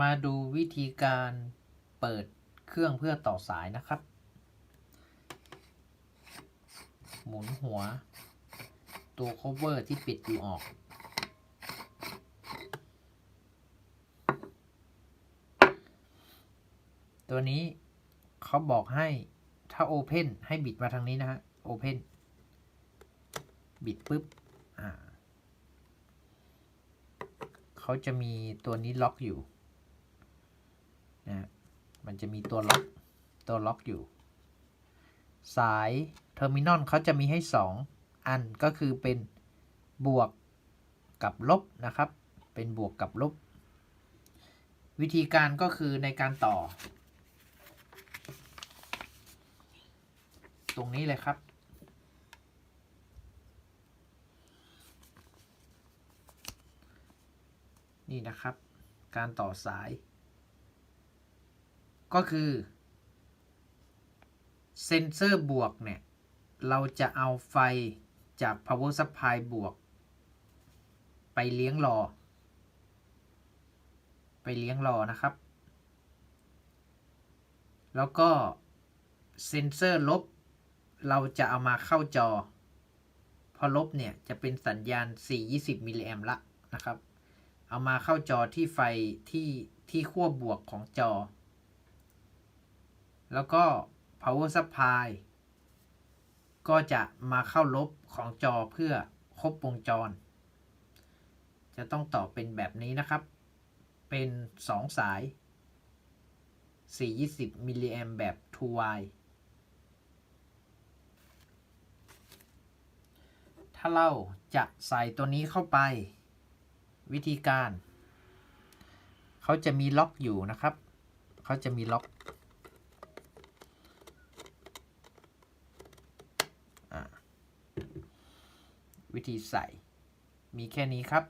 มาดูวิธีการเปิดเครื่องเพื่อต่อสายนะครับ หมุนหัว ตัว cover ที่ปิดอยู่ออก ตัวนี้เขาบอกให้ถ้า Open ให้บิดมาทางนี้นะฮะ Open บิดปุ๊บ อ่าเขาจะมีตัวนี้ล็อกอยู่ นะฮะมันจะมีตัวล็อกตัวล็อกอยู่ สายเทอร์มินอลเขาจะมีให้ 2 อันก็คือเป็นบวกกับลบนะครับ เป็นบวกกับลบ วิธีการก็คือในการต่อ ตรงนี้เลยครับนี่นะครับ การต่อสาย ก็คือเซนเซอร์บวกเนี่ย เราจะเอาไฟจาก power supply บวก ไปเลี้ยงรอ ไปเลี้ยงรอนะครับ แล้วก็เซนเซอร์ลบ เราจะเอามาเข้าจอ พอลบเนี่ย จะเป็นสัญญาณ 420 มิลลิแอมละนะครับ เอามาเข้าจอที่ไฟที่ที่ขั้วบวกของจอ แล้วก็ power supply ก็จะมาเข้าลบของจอเพื่อครบวงจร จะต้องต่อเป็นแบบนี้นะครับ เป็น 2 สาย 420 มิลลิแอมแบบ 2Y ถ้าเราจะใส่ตัวนี้เข้าไป วิธีการ เขาจะมีล็อกอยู่นะครับ เขาจะมีล็อก วิธีใส่ มีแค่นี้ครับ